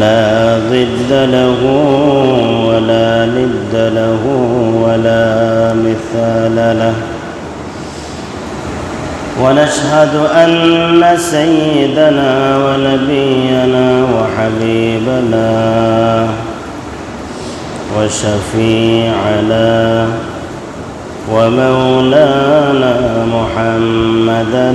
لا ضد له ولا ند له ولا مثال له. ونشهد أن سيدنا ونبينا وحبيبنا وشفيعنا ومولانا محمدا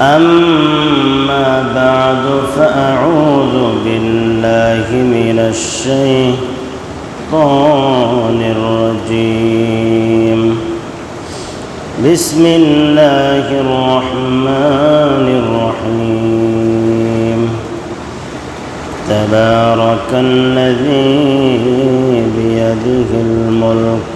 أما بعد فأعوذ بالله من الشيطان الرجيم. بسم الله الرحمن الرحيم. تبارك الذي بيده الملك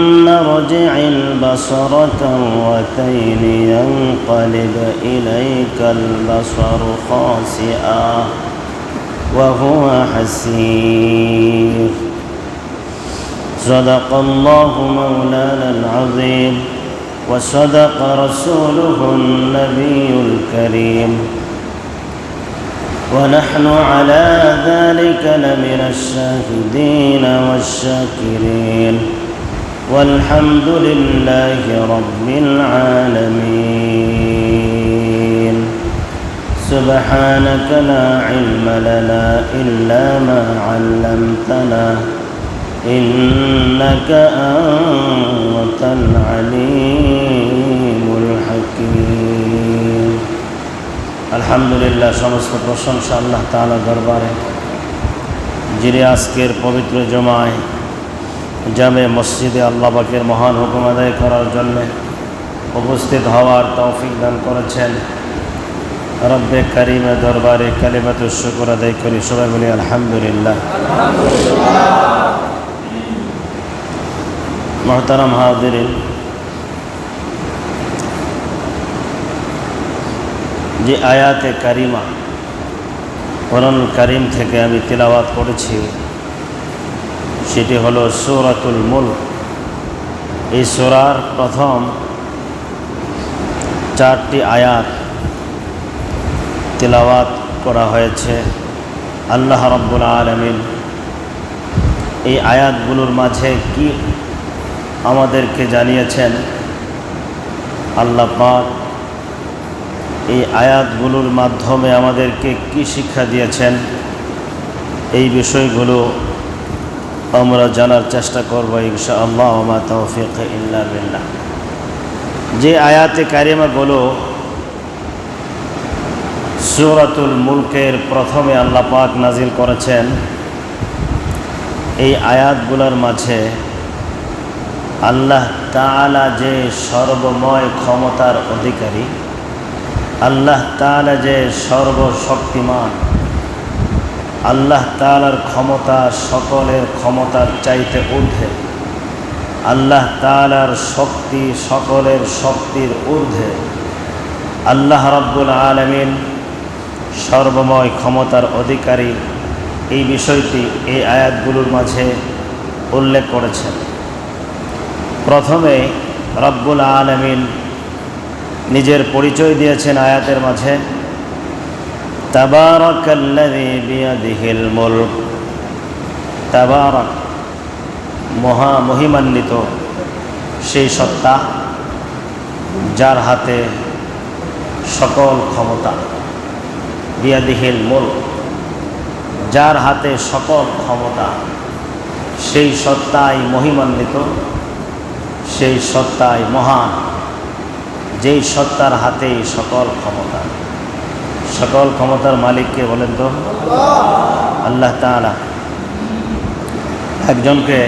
ارجع البصر كرتين ينقلب إليك البصر خاسئا وهو حسير. صدق الله مولانا العظيم وصدق رسوله النبي الكريم. ونحن على ذلك لمن الشاهدين والشاكرين. والحمد لله رب العالمين سبحانك لا علم لنا إلا ما علمتنا إنك أنت العليم الحكيم আলহামদুলিল্লাহ সমস্ত প্রশংসা আল্লাহ তালা দরবারে যিনি আজকের পবিত্র জমায় জামে মসজিদে আল্লাহ পাকের মহান হুকুম আদায় করার জন্য উপস্থিত হওয়ার তৌফিক দান করেছেন। রব্বে করিমে দরবারে কালিমাত শুকুর আদায় করি, সবাই বলি আলহামদুলিল্লাহ। মহতারাম হাজিরিন, যে আয়াতে কারিমা কোরআন কারিম থেকে আমি তিলাওয়াত করেছি সেটি হলো সৌরাতুল মুল এই সোরার প্রথম চারটি আয়াত তিলাওয়াত করা হয়েছে আল্লাহ রব্বুল আলমিন। এই আয়াতগুলোর মাঝে কি আমাদেরকে জানিয়েছেন? আল্লাহ পাক এই আয়াতগুলোর মাধ্যমে আমাদেরকে কি শিক্ষা দিয়েছেন? এই বিষয়গুলো আমরা জানার চেষ্টা করব ইনশা আল্লাহ তৌফিক যে আয়াতে কারিমাগুলো সুরাতুল মুলকের প্রথমে আল্লাহ পাক নাজিল করেছেন, এই আয়াতগুলোর মাঝে আল্লাহ তাআলা যে সর্বময় ক্ষমতার অধিকারী, আল্লাহ তাআলা যে সর্বশক্তিমান আল্লাহ তাআলার ক্ষমতা সকলের ক্ষমতার চাইতে ঊর্ধ্বে। আল্লাহ তাআলার শক্তি সকলের শক্তির ঊর্ধ্বে। আল্লাহ রব্বুল আলমিন সর্বময় ক্ষমতার অধিকারী এই বিষয়টি এই আয়াতগুলোর মাঝে উল্লেখ করেছেন। প্রথমে রব্বুল আলমিন নিজের পরিচয় দিয়েছেন আয়াতের মাঝে। তাবারকাল্লাযী বিয়াদিহিল মুলক। তাবারক, মহা মহিমান্বিত সেই সত্তা যার হাতে সকল ক্ষমতা। বিয়াদিহিল মুল যার হাতে সকল ক্ষমতা, সেই সত্তাই মহিমান্বিত, সেই সত্তাই মহান, যেই সত্তার হাতেই সকল ক্ষমতা। সকল ক্ষমতার মালিককে বলেন তো? আল্লাহ তাআলা একজনকে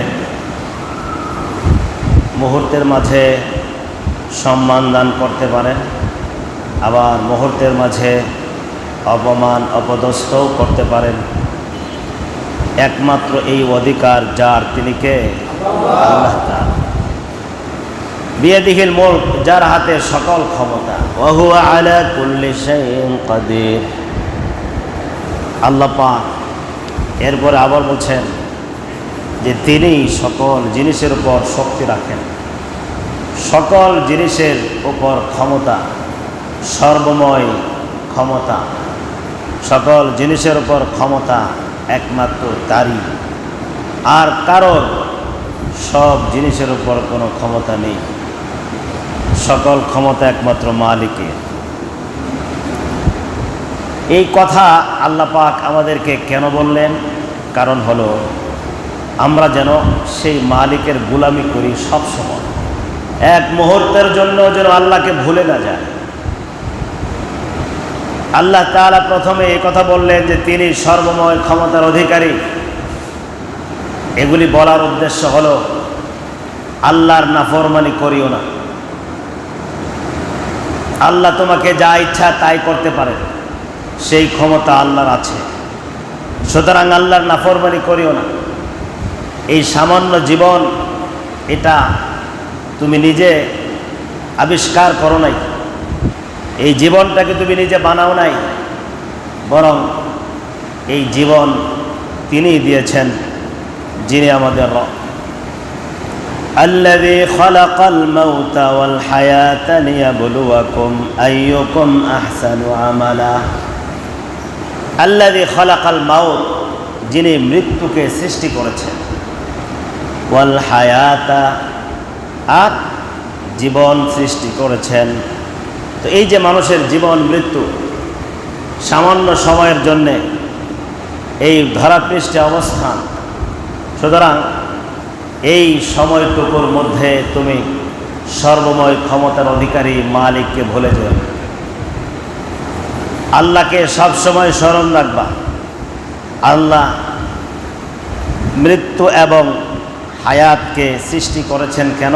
মুহূর্তের মাঝে সম্মান দান করতে পারেন, আবার মুহূর্তের মাঝে অপমান, অপদস্থও করতে পারেন। একমাত্র এই অধিকার যার, তিনি কে? আল্লাহ তাআলা। বিয়াদিহিল মুলক, যার হাতে সকল ক্ষমতা। ওহুয়া আলা কুল্লি কাদির। আল্লাহ পাক এরপরে আবার বলছেন যে তিনি সকল জিনিসের উপর শক্তি রাখেন। সকল জিনিসের উপর ক্ষমতা, সর্বময় ক্ষমতা, সকল জিনিসের উপর ক্ষমতা একমাত্র তারই। আর কারোর সব জিনিসের উপর কোনো ক্ষমতা নেই। সকল ক্ষমতা একমাত্র মালিকের। এই কথা আল্লাহ পাক আমাদেরকে কেন বললেন? কারণ হলো, আমরা যেন সেই মালিকের গুলামি করি সব সময়। এক মুহূর্তের জন্য যেন আল্লাহকে ভুলে না যায়। আল্লাহ তাআলা প্রথমে এই কথা বললেন যে, তিনি সর্বময় ক্ষমতার অধিকারী। এগুলি বলার উদ্দেশ্য হলো, আল্লাহর নাফরমানি করিও না। আল্লাহ তোমাকে যা ইচ্ছা তাই করতে পারে। সেই ক্ষমতা আল্লাহর আছে। সুতরাং আল্লাহর নাফরমানি করিও না। এই সামান্য জীবন, এটা তুমি নিজে আবিষ্কার করো নাই। এই জীবনটাকে তুমি নিজে বানাও নাই। বরং এই জীবন তিনি দিয়েছেন, যিনি আমাদের রব। الذي خلق الموت والحياة ليبلوكم أيكم أحسن عملا الذي خلق الموت যিনি মৃত্যুকে সৃষ্টি করেছেন ওয়াল হায়াতা আর জীবন সৃষ্টি করেছেন তো এই যে মানুষের জীবন মৃত্যু সামান্য সময়ের জন্যে এই ধরাপৃষ্ঠে অবস্থান সুতরাং এই সময়টুকুর মধ্যে তুমি সর্বময় ক্ষমতার অধিকারী মালিককে ভুলে যেও। আল্লাহকে সবসময় স্মরণ রাখবা। আল্লাহ মৃত্যু এবং হায়াতকে সৃষ্টি করেছেন কেন?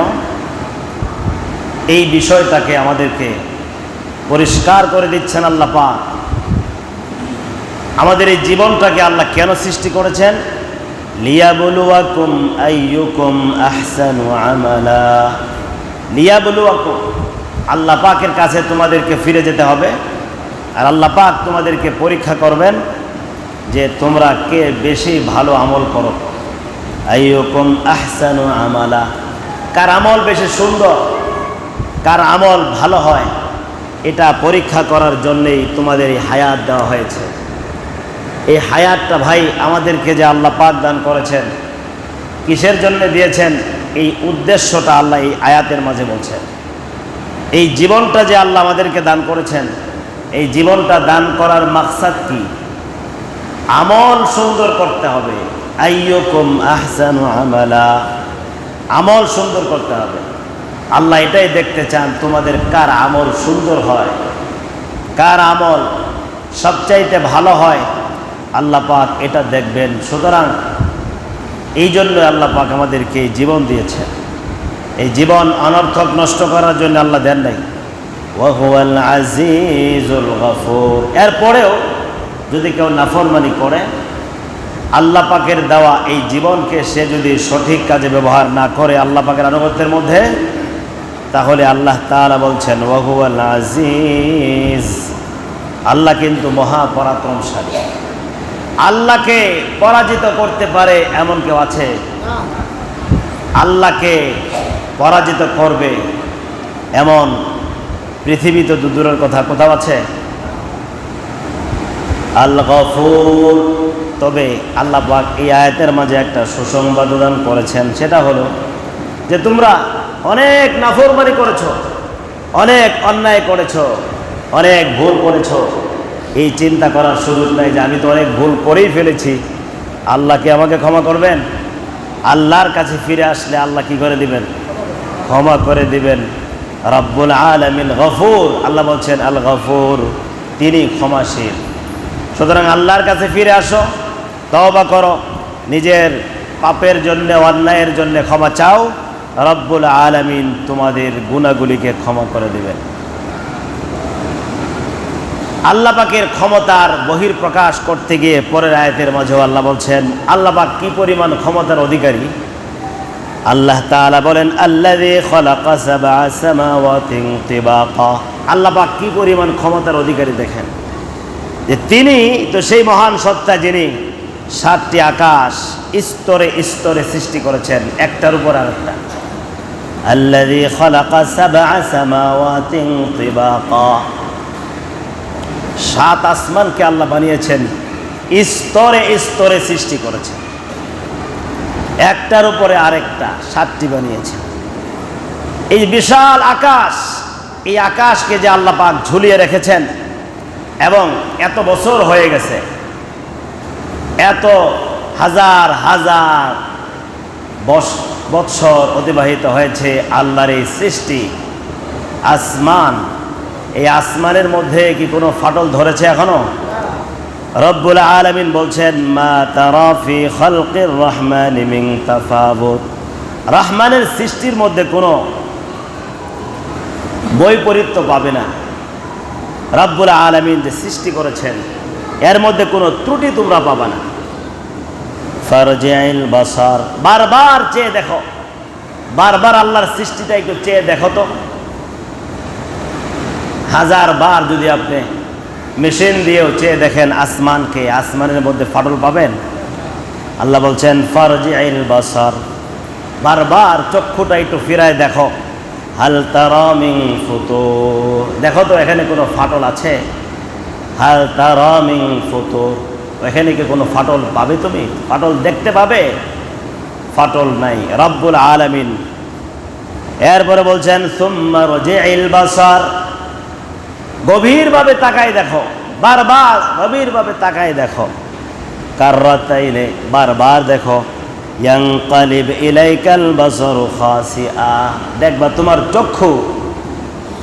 এই বিষয়টাকে আমাদেরকে পরিষ্কার করে দিচ্ছেন আল্লাহ পাক। আমাদের এই জীবনটাকে আল্লাহ কেন সৃষ্টি করেছেন? লিয়াবলুয়াকুম আইয়ুকুম আহসানু আমালা। লিয়াবলুয়াকুম, আল্লাহ পাকের কাছে তোমাদেরকে ফিরে যেতে হবে আর আল্লাহ পাক তোমাদেরকে পরীক্ষা করবেন যে তোমরা কে বেশি ভালো আমল করো। আইয়ুকুম আহসানু আমালা। কার আমল বেশি সুন্দর, কার আমল ভালো হয়, এটা পরীক্ষা করার জন্যেই তোমাদের এই হায়াত দেওয়া হয়েছে। এই হায়াতটা ভাই আমাদেরকে যে আল্লাহ পাক দান করেছেন, কিসের জন্য দিয়েছেন, এই উদ্দেশ্যটা আল্লাহ এই আয়াতের মাঝে বলছেন। এই জীবনটা যে আল্লাহ আমাদেরকে দান করেছেন, এই জীবনটা দান করার মাকসাদ কি? আমল সুন্দর করতে হবে। আইয়কুম আহসানু আমালা। আমল সুন্দর করতে হবে। আল্লাহ এটাই দেখতে চান, তোমাদের কার আমল সুন্দর হয়? কার আমল সবচাইতে ভালো হয়? আল্লাহ পাক এটা দেখবেন। সুতরাং এই জন্য আল্লাহ পাক আমাদেরকে জীবন দিয়েছেন এই জীবন অনর্থক নষ্ট করার জন্য আল্লাহ দেন নাই। ওয়াহুয়াল আজিজুল গফুর। এরপরেও যদি কেউ নাফরমানি করে, আল্লাহ পাকের দেওয়া এই জীবনকে সে যদি সঠিক কাজে ব্যবহার না করে আল্লাহ পাকের আনুগত্যের মধ্যে, তাহলে আল্লাহ তাআলা বলছেন, ওয়াহুয়াল আজিজ। আল্লাহ কিন্তু মহাপরাক্রমশালী। আল্লাহকে পরাজিত করতে পারে এমন কেউ আছে? আল্লাহকে পরাজিত করবে এমন পৃথিবী তো দূরের কথা কোথাও আছে? আল্লাহ গফুর তবে আল্লাহ পাক এই আয়াতের মাঝে একটা সুসংবাদ প্রদান করেছেন, সেটা হলো যে তোমরা অনেক নাফরমানি করেছ, অনেক অন্যায় করেছ, অনেক ভুল করেছ। এই চিন্তা করার সুযোগ নাই যে আমি তো অনেক ভুল করেই ফেলেছি। আল্লাহকে আমাকে ক্ষমা করবেন? আল্লাহর কাছে ফিরে আসলে আল্লাহ কি করে দিবেন? ক্ষমা করে দিবেন। রব্বুল আলমিন গফুর। আল্লাহ বলছেন, আল গফুর। তিনি ক্ষমাশীল। সুতরাং আল্লাহর কাছে ফিরে আসো, তওবা করো, নিজের পাপের জন্য, অন্যায়ের জন্য ক্ষমা চাও। রব্বুল আলমিন তোমাদের গুণাগুলিকে ক্ষমা করে দিবেন। আল্লাহ পাকের ক্ষমতার বহির প্রকাশ করতে গিয়ে পরের আয়াতের মাঝেও আল্লাহ বলছেন, আল্লাহ পাক কি পরিমাণ ক্ষমতার অধিকারী? আল্লাহ তাআলা বলেন তিবাকা। আল্লাহ পাক কি পরিমাণ ক্ষমতার অধিকারী দেখেন? যে তিনি তো সেই মহান সত্তা যিনি সাতটি আকাশ স্তরে স্তরে সৃষ্টি করেছেন, একটার উপর সাবআ সামাওয়াতিন তিবাকা। সাত আসমানকে আল্লাহ বানিয়েছেন, স্তরে স্তরে সৃষ্টি করেছেন। একটার উপরে আরেকটা সাতটি বানিয়েছেন। এই বিশাল আকাশ, এই আকাশকে যে আল্লাহ পাক ঝুলিয়ে রেখেছেন, এবং এত বছর হয়ে গেছে, এত হাজার হাজার বৎসর অতিবাহিত হয়েছে আল্লাহর এই সৃষ্টি, আসমান এই আসমানের মধ্যে কি কোনো ফাটল ধরেছে এখনও? রব্বুল আলমিন বলছেন, মা তারাফি খলকির রহমান তাফাবুত। রহমানের সৃষ্টির মধ্যে কোনো বৈপরীত্য পাবে না। রব্বুল আলমিন যে সৃষ্টি করেছেন, এর মধ্যে কোনো ত্রুটি তোমরা পাবে না। ফারজাইল বাসার, বারবার চেয়ে দেখো। বারবার আল্লাহর সৃষ্টিটা একটু চেয়ে দেখো তো। হাজার বার যদি আপনি মেশিন দিয়েও চেয়ে দেখেন আসমানকে আসমানের মধ্যে ফাটল পাবেন? আল্লাহ বলছেন, ফারজি আইল বাসার। বারবার চক্ষুটা একটু ফিরায় দেখো। হাল তারামিং ফুতো দেখো তো, এখানে কোনো ফাটল আছে? হাল তারামিং ফুতো এখানে কি কোনো ফাটল পাবে তুমি? ফাটল দেখতে পাবে? ফাটল নাই। রব্বুল আলামিন। এরপরে বলছেন, সুম্মা রজিআইল বাসার। গভীরভাবে তাকায় দেখো। বারবার গভীরভাবে তাকায় দেখো। কার্রাতাইলে বারবার দেখো ইয়াংকালিব ইলাইকাল বাসরু খাসিআ দেখবা তোমার চক্ষু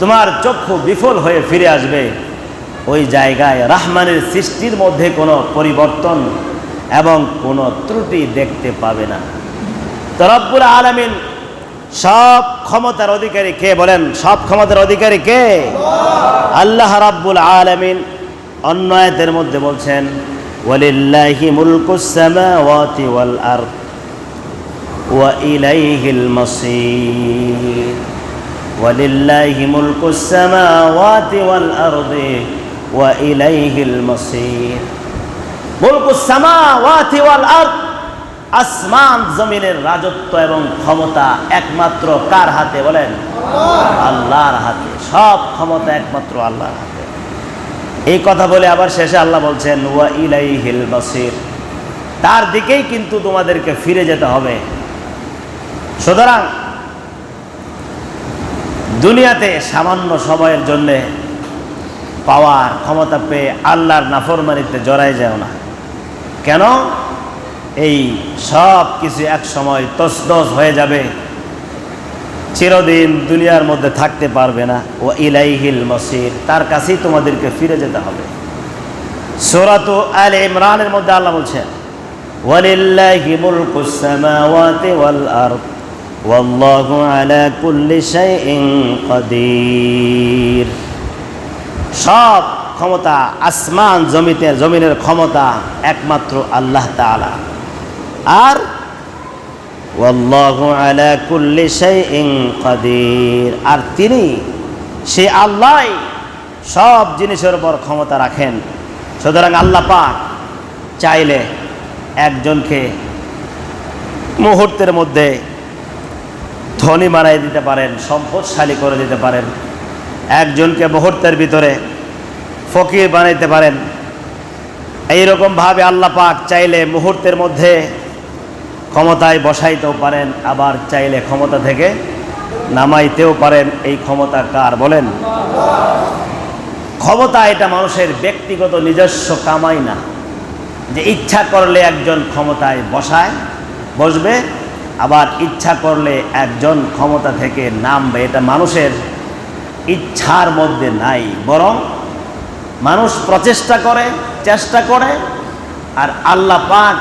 তোমার চক্ষু বিফল হয়ে ফিরে আসবে। ওই জায়গায় রাহমানের সৃষ্টির মধ্যে কোনো পরিবর্তন এবং কোনো ত্রুটি দেখতে পাবে না। তো রব্বুল আলামিন সব ক্ষমতার অধিকারী কে বলেন? সব ক্ষমতার অধিকারী কে? আল্লাহ রাব্বুল আলামিন অন্য আয়াতের মধ্যে বলছেন, ওয়ালিল্লাহি মুলকুস সামাওয়াতি ওয়াল আরদ ওয়া ইলাইহিল মাসির। ওয়ালিল্লাহি মুলকুস সামাওয়াতি ওয়াল আরদি ওয়া ইলাইহিল মাসির। মুলকুস সামাওয়াতি ওয়াল আরদ আসমান জমিনের রাজত্ব এবং ক্ষমতা একমাত্র কার হাতে বলেন? আল্লাহর হাতে। সব ক্ষমতা একমাত্র আল্লাহর হাতে। এই কথা বলে আবার শেষে আল্লাহ বলছেন, ওয়া ইলাইহিল বাসির। তার দিকেই কিন্তু তোমাদেরকে ফিরে যেতে হবে। সুতরাং দুনিয়াতে সামান্য সময়ের জন্যে পাওয়ার ক্ষমতা পেয়ে আল্লাহর নাফরমানিতে জড়াই যাও না। কেন? এই সব কিছু এক সময় তসদস হয়ে যাবে। চিরদিন দুনিয়ার মধ্যে থাকতে পারবে না। ও ইলাইহিল মসির, তার কাছেই তোমাদেরকে ফিরে যেতে হবে। সোরাত আল ইমরানের মধ্যে আল্লাহ বলছেন, ওয়ালিল্লাহি মুলকুস সামাওয়াতি ওয়াল আরদ, ওয়াল্লাহু আলা কুল্লি শাইইন কাদির। সব ক্ষমতা আসমান জমিতে, জমিনের ক্ষমতা একমাত্র আল্লাহ তাআলা। আর আর তিনি, সে আল্লাহ সব জিনিসের উপর ক্ষমতা রাখেন। সুতরাং আল্লাহ পাক চাইলে একজনকে মুহূর্তের মধ্যে ধনী বানাই দিতে পারেন, সম্পদশালী করে দিতে পারেন। একজনকে মুহূর্তের ভিতরে ফকির বানাইতে পারেন। এইরকমভাবে আল্লাহ পাক চাইলে মুহূর্তের মধ্যে ক্ষমতায় বসাইতেও পারেন, আবার চাইলে ক্ষমতা থেকে নামাইতেও পারেন। এই ক্ষমতা কার? বলেন। ক্ষমতা এটা মানুষের ব্যক্তিগত নিজস্ব কামাই না। যে ইচ্ছা করলে একজন ক্ষমতায় বসায়, বসবে, আবার ইচ্ছা করলে একজন ক্ষমতা থেকে নামবে। এটা মানুষের ইচ্ছার মধ্যে নাই, বরং মানুষ প্রচেষ্টা করে, চেষ্টা করে, আর আল্লাহ পাক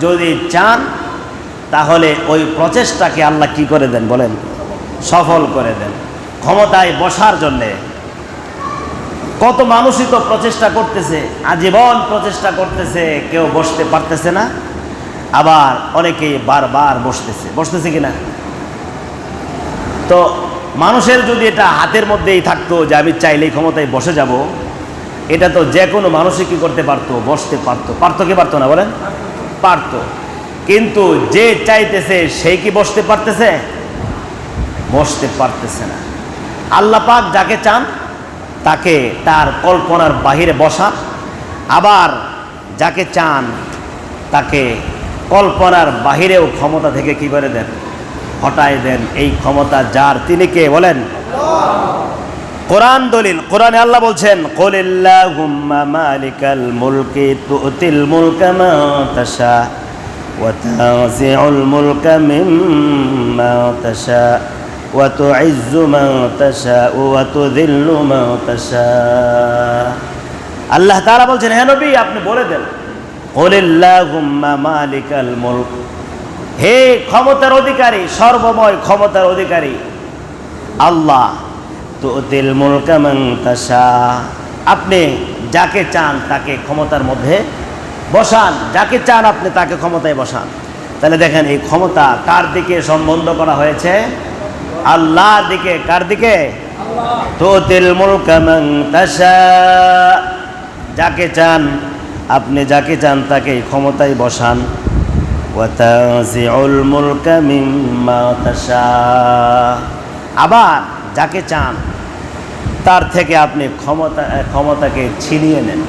যদি চান তাহলে ওই প্রচেষ্টাকে আল্লাহ কি করে দেন বলেন? সফল করে দেন। ক্ষমতায় বসার জন্যে। কত মানুষই তো প্রচেষ্টা করতেছে, আজীবন প্রচেষ্টা করতেছে, কেউ বসতে পারতেছে না। আবার অনেকেই বারবার বসতেছে। বসতেছে কিনা? তো মানুষের যদি এটা হাতের মধ্যেই থাকতো যে আমি চাইলেই ক্ষমতায় বসে যাব, এটা তো যে কোনো মানুষই কি করতে পারতো? বসতে পারতো। পারতো কি পারতো না বলেন? পারতো। কিন্তু যে চাইতেছে, সে কি বসতে পারতেছে? বসতে পারতেছে না। আল্লাহ পাক যাকে চান, তাকে তার কল্পনার বাহিরে বসা। আবার যাকে চান, তাকে কল্পনার বাহিরেও ক্ষমতা থেকে কি করে দেন? হটায় দেন এই ক্ষমতা যার। তিনি কে বলেন? কোরআন দলিল। কোরআনে আল্লাহ বলছেন, কলিল্লাহুম্মা মালিকাল মুলকি তুতিল মুলকা মা তাশা। মিম্মা তাশা ওয়া তুইজ্জু মা তাশা ওয়া তুযিল্লু মা তাশা আল্লাহ তাআলা বলছেন হে নবী আপনি বলে দেন। কলিল্লাহুম্মা মালিকাল মুলক হে ক্ষমতার অধিকারী সর্বময় ক্ষমতার অধিকারী আল্লাহ তো দিল মুলকামান তাসা আপনি যাকে চান তাকে ক্ষমতার মধ্যে বসান, যাকে চান আপনি তাকে ক্ষমতায় বসান। তাহলে দেখেন, এই ক্ষমতা কার দিকে সম্বন্ধ করা হয়েছে? আল্লাহ দিকে, কার দিকে? যাকে চান, আপনি যাকে চান তাকে ক্ষমতায় বসান। আবার যাকে চান, তার থেকে আপনি ক্ষমতা, ক্ষমতাকে ছিনিয়ে নেন।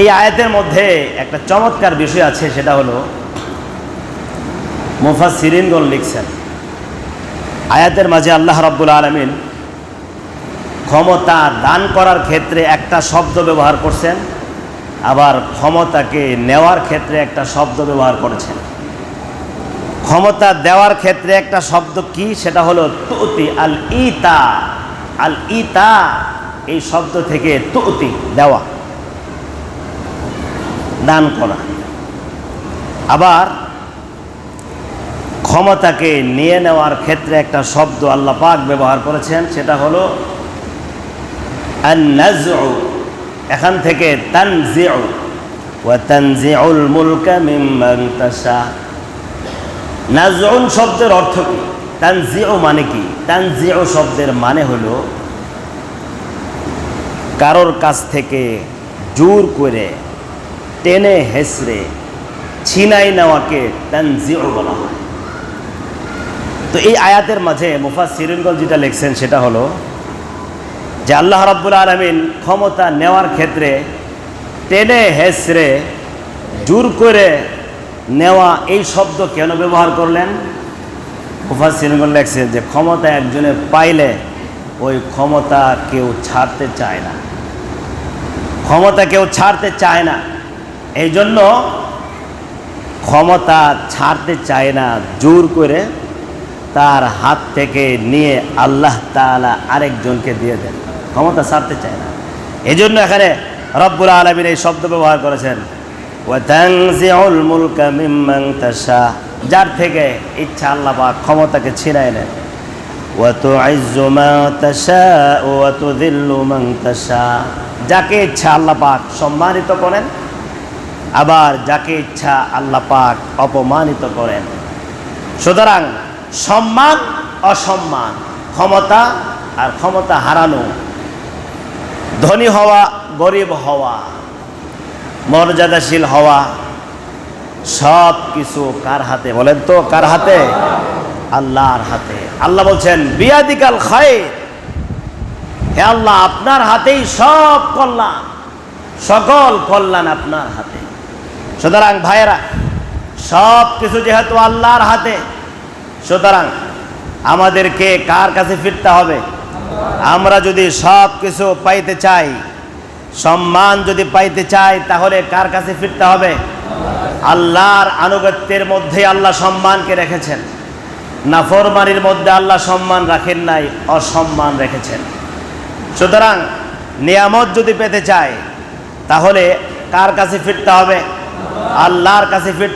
এই আয়াতের মধ্যে একটা চমৎকার বিষয় আছে, সেটা হলো মুফা সিরিনগণ লিখছেন, আয়াতের মাঝে আল্লাহ রাব্বুল আলমিন ক্ষমতা দান করার ক্ষেত্রে একটা শব্দ ব্যবহার করছেন, আবার ক্ষমতাকে নেওয়ার ক্ষেত্রে একটা শব্দ ব্যবহার করেছেন। ক্ষমতা দেওয়ার ক্ষেত্রে একটা শব্দ কি? সেটা হলো তুতি আল ইতা আল ইতা এই শব্দ থেকে তুতি দেওয়া। দান করা। আবার ক্ষমতাকে নিয়ে নেওয়ার ক্ষেত্রে একটা শব্দ আল্লাহ পাক ব্যবহার করেছেন, সেটা হলো এখান থেকে শব্দের অর্থ কি? তানজিউ মানে কি? তানজিউ শব্দের মানে হলো কারোর কাছ থেকে জোর করে টেনে হেসড়ে ছিনাই নেওয়াকে তানজিউ বলা হয়। তো এই আয়াতের মাঝে মুফা সিরিনগঞ্জ যেটা লিখছেন সেটা হলো যে আল্লাহ রাব্বুল আলমিন ক্ষমতা নেওয়ার ক্ষেত্রে টেনে হেসড়ে জোর করে নেওয়া এই শব্দ কেন ব্যবহার করলেন? মুফাজ সিনগল লেখছে যে ক্ষমতা একজনে পাইলে ওই ক্ষমতা কেউ ছাড়তে চায় না। ক্ষমতা কেউ ছাড়তে চায় না। এই জন্য ক্ষমতা ছাড়তে চায় না, জোর করে তার হাত থেকে নিয়ে আল্লাহ তালা আরেকজনকে দিয়ে দেন। ক্ষমতা ছাড়তে চায় না। এই জন্য এখানে রব্বুল আলমীর এই শব্দ ব্যবহার করেছেন যার থেকে ইচ্ছা আল্লাহ বা ক্ষমতাকে ছিনাই নেন। যাকে ইচ্ছা আল্লাপাক সম্মানিত করেন আবার যাকে ইচ্ছা আল্লাহ পাক অপমানিত করেন। সুতরাং সম্মান, অসম্মান, ক্ষমতা আর ক্ষমতা হারানো, ধনী হওয়া, গরিব হওয়া, মর্যাদাশীল হওয়া, সব কিছু কার হাতে বলেন তো কার হাতে? আল্লাহর হাতে। আল্লাহ বলছেন, বিয়াদিকাল খায় হে আল্লাহ, আপনার হাতেই সব কল্যাণ, সকল কল্যাণ আপনার হাতে। সুতরাং ভাইয়েরা, সব কিছু যেহেতু আল্লাহর হাতে, সুতরাং আমাদেরকে কার কাছে ফিরতে হবে? আমরা যদি সব কিছু পাইতে চাই, সম্মান যদি পাইতে চাই, তাহলে কার কাছে ফিরতে হবে? আল্লাহর আনুগত্যের মধ্যে আল্লাহ সম্মানকে রেখেছেন। না নাফরমানির মধ্যে আল্লাহ সম্মান রাখেন নাই, অসম্মান রেখেছেন। সুতরাং নিয়ামত যদি পেতে চায় তাহলে কার কাছে ফিরতে হবে? আল্লাহর কাছে ফিরতে